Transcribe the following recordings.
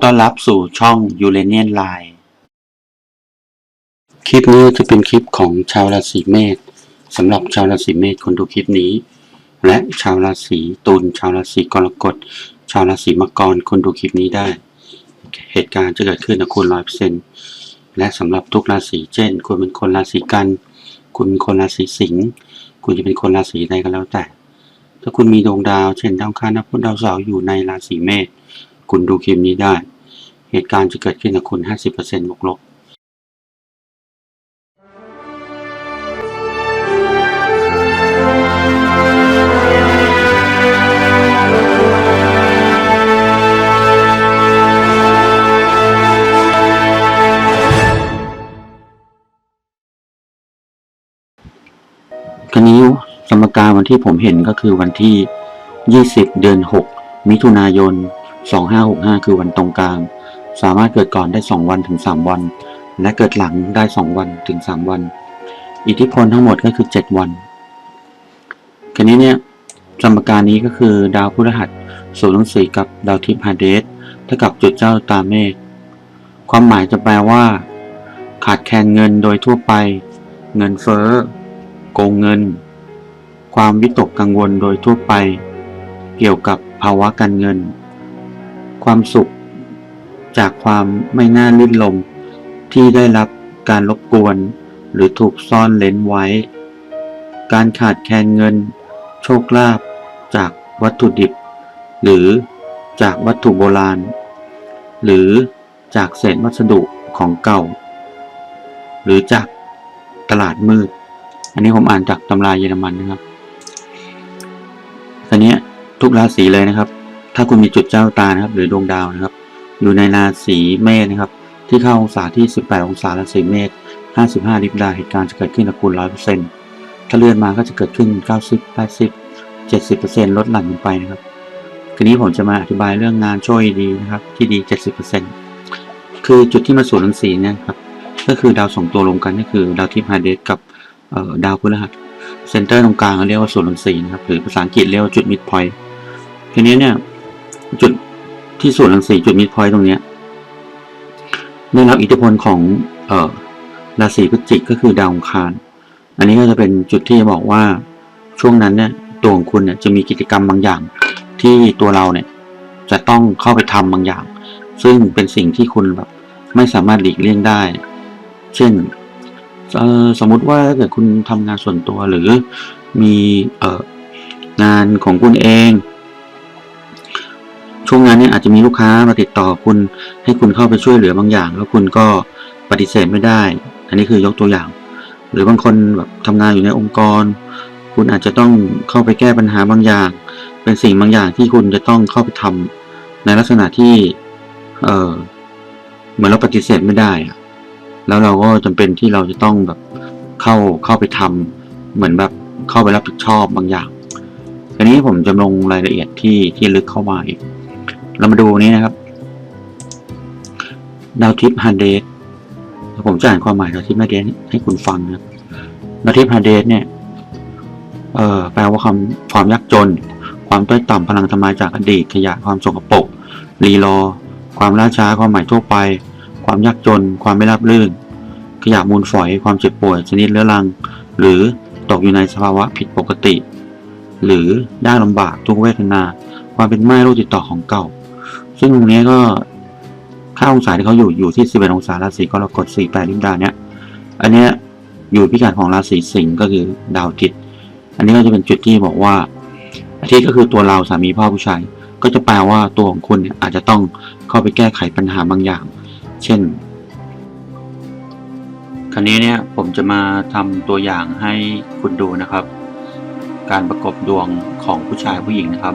ขอต้อนรับสู่ช่อง u r a n i a n Line คลิปนี้จะเป็นคลิปของชาวราศีเมษสำหรับชาวราศีเมษคนดูคลิปนี้ และชาวราศีตุลชาวราศีกรกฎ ชาวราศีมังกรคนดูคลิปนี้ได้ เหตุการณ์จะเกิดขึ้นกับคุณร้อยเปอร์เซ็นต์และสำหรับทุกราศีเช่น คุณเป็นคนราศีกัน คุณเป็นคนราศีสิงห์คุณจะเป็นคนราศีใดก็แล้วแต่ ถ้าคุณมีดวงดาว เช่นดาวคารดาพุธดาวเสาร์อยู่ในราศีเมษคุณดูคลิปนี้ได้ เหตุการณ์จะเกิดขึ้นกับคุณ 50%บวกลบคราวนี้สมการวันที่ผมเห็นก็คือวันที่ 20 เดือน 6 มิถุนายน 2565 คือวันตรงกลาง สามารถเกิดก่อนได้ 2 วันถึง 3 วัน และเกิดหลังได้ 2 วันถึง 3 วัน อิทธิพลทั้งหมดก็คือ 7 วันคราวนี้เนี่ยสมการนี้ก็คือดาวพฤหัสศูนย์สี่กับดาวทิพย์ฮาเดสเท่ากับจุดเจ้าตาเมฆความหมายจะแปลว่า ขาดแคลนเงินโดยทั่วไป เงินเฟ้อโกงเงิน ความวิตกกังวลโดยทั่วไป เกี่ยวกับภาวะการเงิน ความสุข จากความไม่น่าลื่นลมที่ได้รับการรบกวน หรือถูกซ่อนเลนไว้ การขาดแคลนเงิน โชคลาภจากวัตถุดิบ หรือจากวัตถุโบราณ หรือจากเศษวัสดุของเก่า หรือจากตลาดมืด อันนี้ผมอ่านจากตำราเยอรมันนะครับตอนนี้ทุกราศีเลยนะครับ ถ้าคุณมีจุดเจ้าตานะครับ หรือดวงดาวนะครับ อยู่ในราศีเมษนะครับ ที่เข้าองศาที่ 18 องศาราศีเมษ 55 ลิบดาเหตุการณ์จะเกิดขึ้นกับคุณ100%ถ้าเลื่อนมาก็จะเกิดขึ้น 90 80 70%ลดหลั่นลงไปนะครับทีนี้ผมจะมาอธิบายเรื่องงานช่วยดีนะครับ ที่ดี 70%คือจุดที่มาสู่รังสีเนี่ยครับก็คือดาวสองตัวรวมกันก็คือดาวทิพย์ฮาเดสกับดาวพฤหัสเซนเตอร์ตรงกลางเขาเรียกว่าศูนย์รังสีนะครับหรือภาษาอังกฤษเรียกว่าจุดมิดพอยต์ทีนี้เนี่ยจุด ที่ศูนรังสีจุดมิดพอยต์ตรงเนี้ยได้รับอิทธิพลของเอ่อราศีพฤศจิกก็คือดาวองคาร อันนี้ก็จะเป็นจุดที่บอกว่าช่วงนั้นเนี่ยตัวของคุณเนี่ยจะมีกิจกรรมบางอย่าง ที่ตัวเราเนี่ยจะต้องเข้าไปทำบางอย่าง ซึ่งเป็นสิ่งที่คุณแบบไม่สามารถหลีกเลี่ยงได้ เช่นสมมุติว่าถ้าเกิดคุณทำงานส่วนตัวหรือมีเองานของคุณเอง ช่วงนั้นเนี่ยอาจจะมีลูกค้ามาติดต่อคุณ ให้คุณเข้าไปช่วยเหลือบางอย่าง แล้วคุณก็ปฏิเสธไม่ได้ อันนี้คือยกตัวอย่าง หรือบางคนแบบทำงานอยู่ในองค์กร คุณอาจจะต้องเข้าไปแก้ปัญหาบางอย่าง เป็นสิ่งบางอย่างที่คุณจะต้องเข้าไปทำในลักษณะที่เออเหมือนเราปฏิเสธไม่ได้อะแล้วเราก็จำเป็นที่เราจะต้องแบบเข้าเข้าไปทำเหมือนแบบเข้าไปรับผิดชอบบางอย่างทีนี้ผมจะลงรายละเอียดที่ที่ลึกเข้ามาอีก เรามาดูนี้นะครับ ดาวทิพย์ฮันเดสผมจะอ่านความหมายดาวทิพย์ฮันเดสให้คุณฟังนะครับดาวทิพย์ฮันเดสเนี่ยเอ่อแปลว่าความความยากจน ความต้อยต่ำพลังทำลายจากอดีตขยะความสกปรกรีรอ ความล่าช้าความหมายทั่วไป ความยากจน ความไม่ราบรื่น ขยะมูลฝอย ความเจ็บป่วยชนิดเรื้อรัง หรือตกอยู่ในสภาวะผิดปกติ หรือยากลำบากทุกเวทนา ความเป็นไม้โรคติดต่อของเก่า ซึ่งตรงนี้ก็ค่าองศาที่เขาอยู่อยู่ที่ 11 องศาราศีกรกฎ48ลิมดาเนี่ยอันเนี้ยอยู่พิกัดของราศีสิงห์ก็คือดาวอาทิต อันนี้ก็จะเป็นจุดที่บอกว่า อาทิตย์ก็คือตัวเราสามีพ่อผู้ชาย ก็จะแปลว่าตัวของคุณเนี่ยอาจจะต้องเข้าไปแก้ไขปัญหาบางอย่าง เช่น คราวนี้เนี่ยผมจะมาทำตัวอย่างให้คุณดูนะครับ การประกบดวงของผู้ชายผู้หญิงนะครับ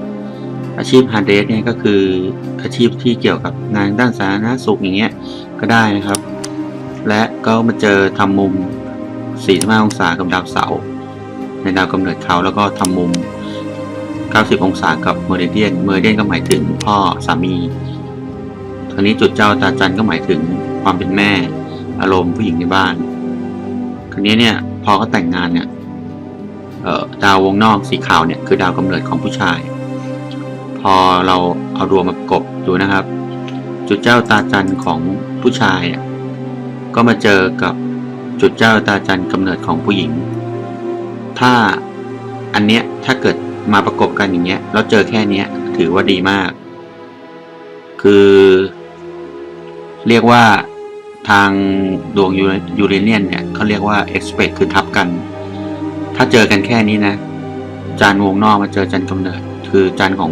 อาชีพฮาร์ดเดสเนี่ยก็คืออาชีพที่เกี่ยวกับงานด้านสาธารณสุขอย่างเงี้ยก็ได้นะครับ และก็มาเจอทำมุม 45 องศากับดาวเสาร์ในดาวกำเนิดเขาแล้วก็ทำมุม 90 องศากับเมอริเดียนเมอริเดียนก็หมายถึงพ่อสามีทางนี้จุดเจ้าตาจันก็หมายถึงความเป็นแม่ อารมณ์ผู้หญิงในบ้านคราวนี้เนี่ยพอเขาแต่งงานเนี่ยเอ่อดาววงนอกสีขาวเนี่ยคือดาวกำเนิดของผู้ชาย พอเราเอาดวงมาประกบดูนะครับ จุดเจ้าตาจันของผู้ชายก็มาเจอกับจุดเจ้าตาจันกำเนิดของผู้หญิง ถ้าอันเนี้ยถ้าเกิดมาประกบกันอย่างเงี้ยแล้วเจอแค่เนี้ยถือว่าดีมาก คือ เรียกว่าทางดวงยูเรเนียนเนี่ยเขาเรียกว่า expect คือทับกัน ถ้าเจอกันแค่นี้นะ จานวงนอกมาเจอจันกำเนิด คือจานของ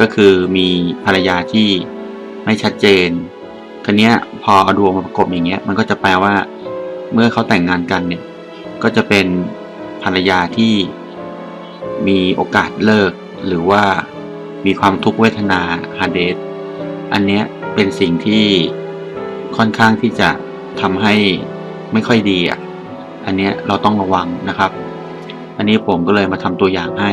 ก็คือมีภรรยาที่ไม่ชัดเจนคันนี้พอเอาดวงมาประกบอย่างเงี้ย มันก็จะแปลว่า เมื่อเขาแต่งงานกันเนี่ย ก็จะเป็นภรรยาที่มีโอกาสเลิก หรือว่ามีความทุกขเวทนาฮาเดสอันเนี้ยเป็นสิ่งที่ค่อนข้างที่จะทำให้ไม่ค่อยดีอะ อันเนี้ยเราต้องระวังนะครับ อันนี้ผมก็เลยมาทำตัวอย่างให้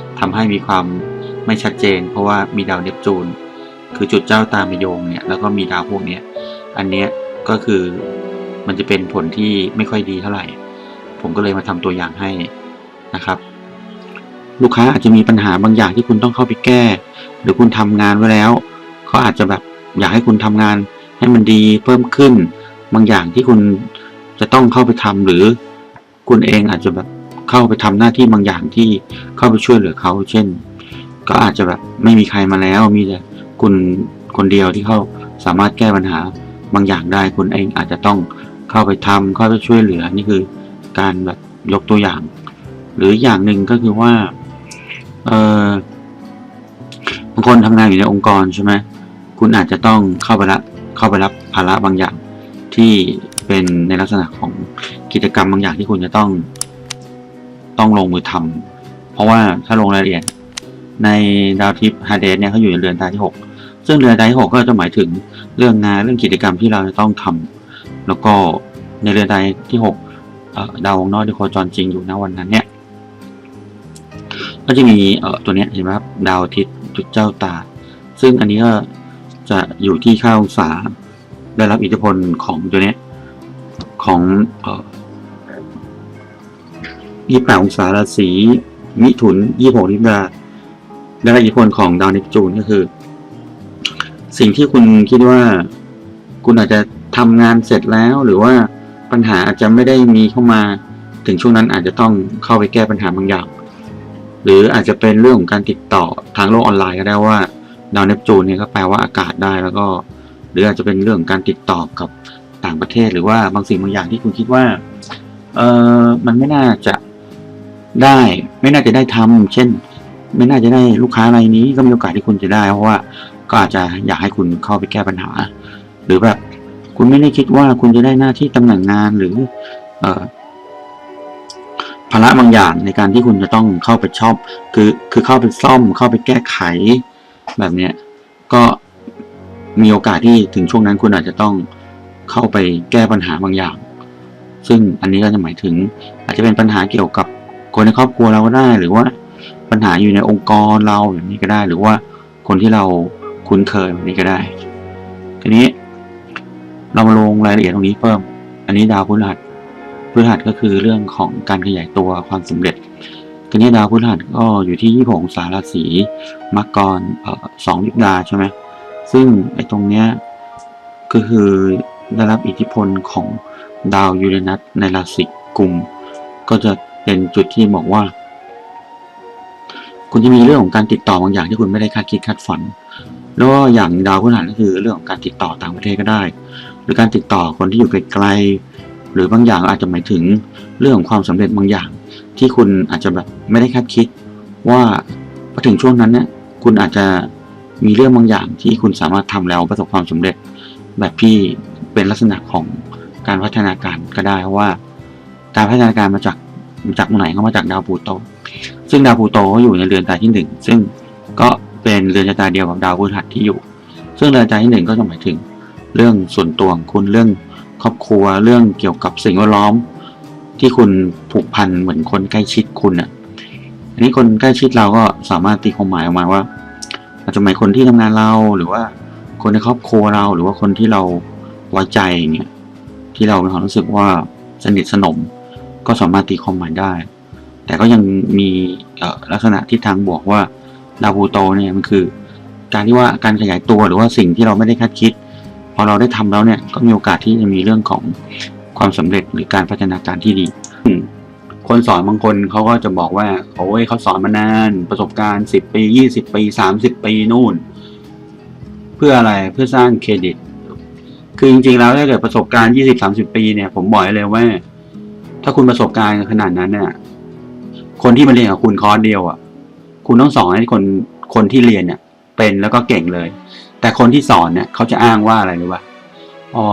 ทำให้มีความไม่ชัดเจน เพราะว่ามีดาวเนปจูน คือจุดเจ้าตามมโยงเนี่ยแล้วก็มีดาวพวกเนี้ยอันเนี้ยก็คือมันจะเป็นผลที่ไม่ค่อยดีเท่าไหร่ ผมก็เลยมาทำตัวอย่างให้นะครับ ลูกค้าอาจจะมีปัญหาบางอย่างที่คุณต้องเข้าไปแก้ หรือคุณทำงานไว้แล้วเขาอาจจะแบบอยากให้คุณทำงานให้มันดีเพิ่มขึ้น บางอย่างที่คุณจะต้องเข้าไปทำหรือคุณเองอาจจะแบบ เข้าไปทำหน้าที่บางอย่างที่เข้าไปช่วยเหลือเขา เช่น ก็อาจจะแบบไม่มีใครมาแล้วมีแต่คุณคนเดียวที่เขาสามารถแก้ปัญหาบางอย่างได้คุณเองอาจจะต้องเข้าไปทำเข้าไปช่วยเหลือนี่คือการแบบยกตัวอย่าง หรืออย่างหนึ่งก็คือว่าเออบางคนทำงานอยู่ในองค์กรใช่ไหมคุณอาจจะต้องเข้าไปรับเข้าไปรับภาระบางอย่างที่เป็นในลักษณะของกิจกรรมบางอย่างที่คุณจะต้อง ต้องลงมือทำเพราะว่าถ้าลงรายละเอียด ในดาวทิพย์ฮาเดสเนี่ยเขาอยู่ในเรือนตาที่หกซึ่งเรือนตาที่หกก็จะหมายถึงเรื่องงานเรื่องกิจกรรมที่เราจะต้องทำแล้วก็ในเรือนตาที่หกดาววงนอกที่โคจรจริงอยู่ณวันนั้นเนี่ยก็จะมีเอ่อตัวเนี้ยเห็นไหมครับดาวอาทิตย์จุดเจ้าตา ซึ่งอันนี้ก็จะอยู่ที่ค่าองศาได้รับอิทธิพลของตัวเนี้ยของเอ่อ ยี่แปดองศาราศีมิถุนยี่หกนิบาได้อิทธิพลของดาวเนปจูนก็คือ สิ่งที่คุณคิดว่า คุณอาจจะทำงานเสร็จแล้ว หรือว่าปัญหาอาจจะไม่ได้มีเข้ามา ถึงช่วงนั้นอาจจะต้องเข้าไปแก้ปัญหาบางอย่าง หรืออาจจะเป็นเรื่องของการติดต่อทางโลกออนไลน์ก็ได้ว่าดาวเนปจูนเนี่ยก็แปลว่าอากาศได้แล้วก็ หรืออาจจะเป็นเรื่องการติดต่อกับต่างประเทศ หรือว่าบางสิ่งบางอย่างที่คุณคิดว่าเออมันไม่น่าจะ ได้ไม่น่าจะได้ทำเช่น ไม่น่าจะได้ลูกค้ารายนี้ก็มีโอกาสที่คุณจะได้ เพราะว่าก็อาจจะอยากให้คุณเข้าไปแก้ปัญหา หรือแบบคุณไม่ได้คิดว่าคุณจะได้หน้าที่ตำแหน่งงานหรือเอภาระบางอย่างในการที่คุณจะต้องเข้าไปชอบ คือคือเข้าไปซ่อมเข้าไปแก้ไข แบบเนี้ยก็มีโอกาสที่ถึงช่วงนั้นคุณอาจจะต้องเข้าไปแก้ปัญหาบางอย่าง ซึ่งอันนี้ก็จะหมายถึงอาจจะเป็นปัญหาเกี่ยวกับ คนในครอบครัวเราก็ได้ หรือว่าปัญหาอยู่ในองค์กรเราอย่างนี้ก็ได้ หรือว่าคนที่เราคุ้นเคยแบบนี้ก็ได้ ทีนี้ เรามาลงรายละเอียดตรงนี้เพิ่ม อันนี้ดาวพฤหัสพฤหัสก็คือเรื่องของการขยายตัวความสำเร็จทีนี้ดาวพฤหัสก็อยู่ที่ยี่หงศาราศีมังกรสองลิบดาใช่ไหมซึ่งไอ้ตรงเนี้ยก็คือได้รับอิทธิพลของดาวยูเรนัสในราศีกุมก็จะ เป็นจุดที่บอกว่า คุณจะมีเรื่องของการติดต่อบางอย่างที่คุณไม่ได้คาดคิดคาดฝันแล้วก็อย่างดาวพฤหัสก็คือเรื่องของการติดต่อต่างประเทศก็ได้ หรือการติดต่อคนที่อยู่ไกลๆหรือบางอย่างอาจจะหมายถึงเรื่องของความสำเร็จบางอย่าง ที่คุณอาจจะแบบไม่ได้คาดคิด ว่าพอถึงช่วงนั้นเนี่ยคุณอาจจะมีเรื่องบางอย่างที่คุณสามารถทำแล้วประสบความสำเร็จ แบบที่เป็นลักษณะของการพัฒนาการก็ได้เพราะว่า การพัฒนาการมาจาก จากไหนก็มาจากดาวพูโต ซึ่งดาวพูโตก็อยู่ในเรือนตาที่หนึ่งซึ่งก็เป็นเรือนชะตาเดียวกับดาวพฤหัสที่อยู่ ซึ่งเรือนชะตาที่หนึ่งก็จะหมายถึง เรื่องส่วนตัวของคุณเรื่องครอบครัวเรื่องเกี่ยวกับสิ่งแวดล้อม ที่คุณผูกพันเหมือนคนใกล้ชิดคุณอะอันนี้คนใกล้ชิดเราก็สามารถตีความหมายออกมาว่าอาจจะหมายคนที่ทำงานเราหรือว่าคนในครอบครัวเราหรือว่าคนที่เราไว้ใจเงี้ยที่เรามีความรู้สึกว่าสนิทสนม ก็สามารถตีความหมายได้ แต่ก็ยังมีลักษณะที่ทางบวกว่าดาวพูโตเนี่ยมันคือ การที่ว่าการขยายตัวหรือว่าสิ่งที่เราไม่ได้คาดคิด พอเราได้ทำแล้วเนี่ยก็มีโอกาสที่จะมีเรื่องของความสำเร็จหรือการพัฒนาการที่ดี คนสอนบางคนเขาก็จะบอกว่าโอ้ยเขาสอนมานาน ประสบการณ์สิบปียี่สิบปีสามสิบปีนู่น เพื่ออะไรเพื่อสร้างเครดิต คือจริงๆแล้วถ้าเกิดประสบการณ์ยี่สิบสามสิบปีเนี่ยผมบอกเลยว่า ถ้าคุณประสบการณ์ขนาดนั้นเนี่ย คนที่มาเรียนกับคุณคอร์สเดียวอะ คุณต้องสอนให้คนคนที่เรียนเนี่ย เป็นแล้วก็เก่งเลย แต่คนที่สอนเนี่ยเขาจะอ้างว่าอะไรรู้ป่ะอ๋อ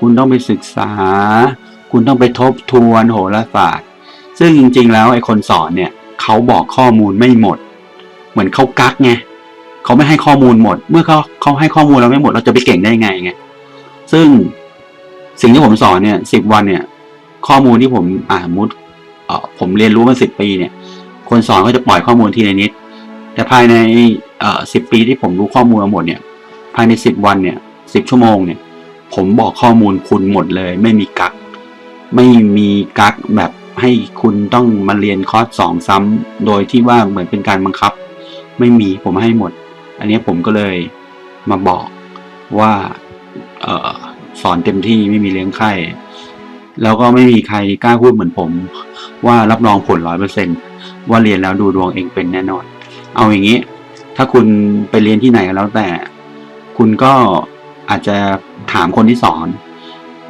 คุณต้องไปศึกษา คุณต้องไปทบทวนโหราศาสตร์ ซึ่งจริง ๆ แล้วไอ้คนสอนเนี่ยเขาบอกข้อมูลไม่หมด เหมือนเขากักไงเขาไม่ให้ข้อมูลหมด เมื่อเขาเขาให้ข้อมูลเราไม่หมด เราจะไปเก่งได้ไงไง ซึ่งสิ่งที่ผมสอนเนี่ยสิบวันเนี่ย ข้อมูลที่ผมอ่ามุดเอ่อผมเรียนรู้มาสิบปีเนี่ย คนสอนก็จะปล่อยข้อมูลทีละนิด แต่ภายในเอ่อสิบปีที่ผมรู้ข้อมูลมาหมดเนี่ย ภายในสิบวันเนี่ยสิบชั่วโมงเนี่ย ผมบอกข้อมูลคุณหมดเลย ไม่มีกัก ไม่มีกักแบบให้คุณต้องมาเรียนคอร์สสองซ้ำโดยที่ว่าเหมือนเป็นการบังคับ ไม่มีผมให้หมด อันนี้ผมก็เลยมาบอกว่าออสอนเต็มที่ไม่มีเลี้ยงไข้ แล้วก็ไม่มีใครกล้าพูดเหมือนผม ว่ารับรองผลร้อยเปอร์เซ็นว่าเรียนแล้วดูดวงเองเป็นแน่นอน เอาอย่างนี้ ถ้าคุณไปเรียนที่ไหนก็แล้วแต่ คุณก็อาจจะถามคนที่สอน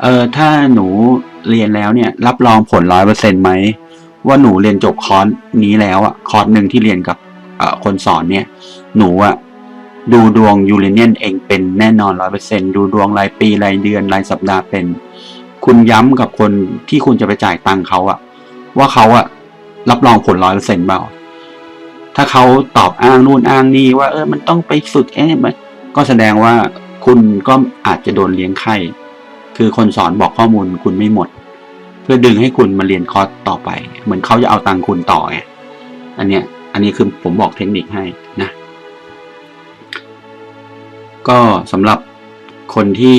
เออถ้าหนูเรียนแล้วเนี่ย รับรองผลร้อยเปอร์เซ็นไหมว่าหนูเรียนจบคอร์สนี้แล้วอะคอร์สหนึ่งที่เรียนกับคนสอนเนี่ย หนูอะดูดวงยูเรเนียนเองเป็นแน่นอนร้อยเปอร์เซ็นดูดวงรายปีรายเดือนรายสัปดาห์เป็น คุณย้ำกับคนที่คุณจะไปจ่ายตังค์เขาอะว่าเขาอะรับรองผลร้อยเปอร์เซ็นต์เปล่า ถ้าเขาตอบอ้างนู่นอ้างนี่ว่า เออมันต้องไปฝึกเอ๊ะมันก็แสดงว่าคุณก็อาจจะโดนเลี้ยงไข้ คือคนสอนบอกข้อมูลคุณไม่หมด เพื่อดึงให้คุณมาเรียนคอร์สต่อไป เหมือนเขาจะเอาตังค์คุณต่อไงอันเนี้ย อันนี้คือผมบอกเทคนิคให้นะ ก็สำหรับคนที่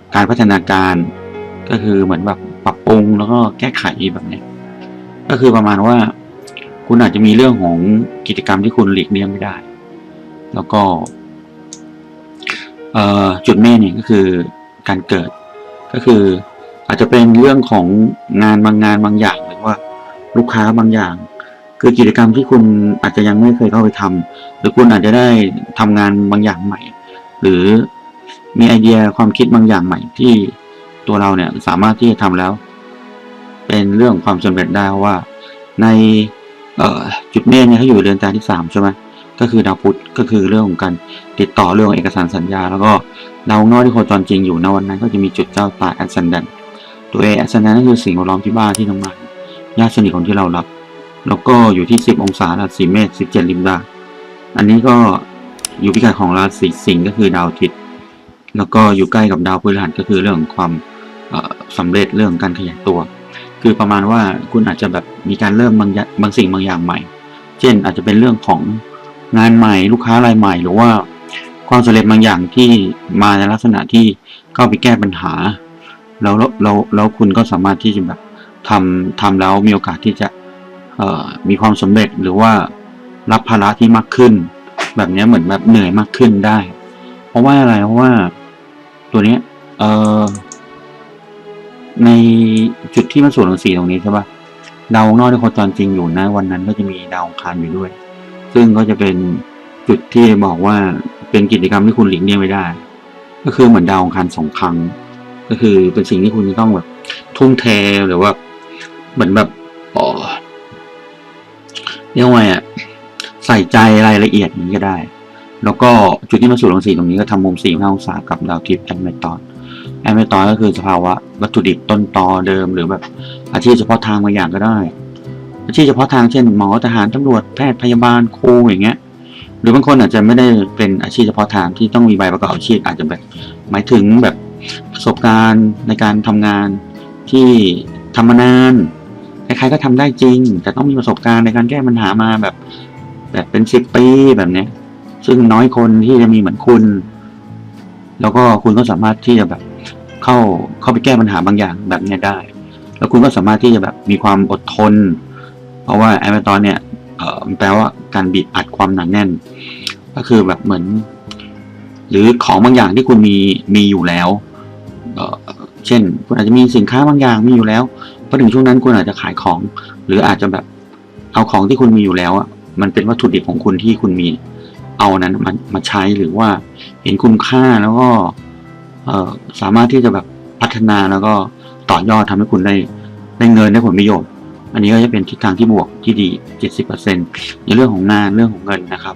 การพัฒนาการ ก็คือเหมือนแบบปรับปรุงแล้วก็แก้ไขแบบเนี้ยก็คือประมาณว่า คุณอาจจะมีเรื่องของกิจกรรมที่คุณหลีกเลี่ยงไม่ได้ แล้วก็จุดเมฆเนี่ยก็คือการเกิด ก็คืออาจจะเป็นเรื่องของงานบางงานบางอย่างหรือว่าลูกค้าบางอย่าง คือกิจกรรมที่คุณอาจจะยังไม่เคยเข้าไปทำหรือคุณอาจจะได้ทำงานบางอย่างใหม่ หรือ มีไอเดียความคิดบางอย่างใหม่ที่ตัวเราเนี่ยสามารถที่จะทำแล้ว เป็นเรื่องความสำเร็จได้เพราะว่า ในจุดเมฆเนี่ยเขาอยู่เดือนตาที่สามใช่ไหมก็คือดาวพุธก็คือเรื่องของการติดต่อเรื่องเอกสารสัญญา แล้วก็ดาวข้างอกที่โคจรจริงอยู่ณวันนั้น ก็จะมีจุดเจ้าตาแอสเซนแดนตัวเอแอสเซนแดนก็คือสิ่งแวดล้อมที่บ้านที่ทำงานญาติสนิทคนที่เรารักแล้วก็อยู่ที่ 10 องศาราศีเมษ17ลิมดา อันนี้ก็อยู่พิกัดของราศีสิงห์ก็คือดาวอาทิตย์ แล้วก็อยู่ใกล้กับดาวพฤหัสก็คือเรื่องของความเอ่อสำเร็จเรื่องการขยายตัว คือประมาณว่าคุณอาจจะแบบมีการเริ่มบางบางสิ่งบางอย่างใหม่ เช่นอาจจะเป็นเรื่องของงานใหม่ ลูกค้ารายใหม่ หรือว่าความสำเร็จบางอย่างที่มาในลักษณะที่เข้าไปแก้ปัญหา แล้วแล้วแล้วแล้วคุณก็สามารถที่จะแบบทำทำแล้วมีโอกาสที่จะมีความสำเร็จหรือว่ารับภาระที่มากขึ้น แบบนี้เหมือนแบบเหนื่อยมากขึ้นได้ เพราะว่าอะไรเพราะว่า ตัวเนี้ย เออในจุดที่มันส่วนของสีตรงนี้ใช่ปะดาวนอกที่โคจรจริงอยู่นะวันนั้นก็จะมีดาวองคารอยู่ด้วย ซึ่งก็จะเป็นจุดที่บอกว่าเป็นกิจกรรมที่คุณหลีกเลี่ยงไม่ได้ ก็คือเหมือนดาวองคารสองครั้ง ก็คือเป็นสิ่งที่คุณจะต้องแบบทุ่มเทหรือว่า เหมือนแบบอ๋อเรียกว่าไงอะใส่ใจรายละเอียดนี้ก็ได้ แล้วก็จุดที่มาสู่รังสีตรงนี้ก็ทำมุมสี่ห้าองศากับดาวทิพย์แอมเมตอนแอมเมตอนก็คือสภาวะวัตถุดิบต้นตอเดิม หรือแบบอาชีพเฉพาะทางบางอย่างก็ได้ อาชีพเฉพาะทางเช่นหมอทหารตำรวจแพทย์พยาบาลครูอย่างเงี้ย หรือบางคนอาจจะไม่ได้เป็นอาชีพเฉพาะทางที่ต้องมีใบประกอบอาชีพอาจจะแบบหมายถึงแบบประสบการณ์ในการทำงานที่ทำมานานใครๆก็ทำได้จริง แต่ต้องมีประสบการณ์ในการแก้ปัญหามาแบบ แบบเป็นสิบปีแบบเนี้ย ซึ่งน้อยคนที่จะมีเหมือนคุณ แล้วก็คุณก็สามารถที่จะแบบเข้าเข้าไปแก้ปัญหาบางอย่างแบบนี้ได้ แล้วคุณก็สามารถที่จะแบบมีความอดทน เพราะว่าแอมเบตอนเนี่ยมันแปลว่าการบีบอัดความหนาแน่น ก็คือแบบเหมือน หรือของบางอย่างที่คุณมีมีอยู่แล้วเเช่น คุณอาจจะมีสินค้าบางอย่างมีอยู่แล้วพอถึงช่วงนั้นคุณอาจจะขายของ หรืออาจจะแบบเอาของที่คุณมีอยู่แล้วอะมันเป็นวัตถุดิบของคุณที่คุณมี เอานั้นมามาใช้หรือว่าเห็นคุณค่าแล้วก็สามารถที่จะแบบพัฒนาแล้วก็ต่อยอดทำให้คุณได้ได้เงินได้ผลประโยชน์ อันนี้ก็จะเป็นทิศทางที่บวกที่ดี 70%ในเรื่องของงานเรื่องของเงินนะครับ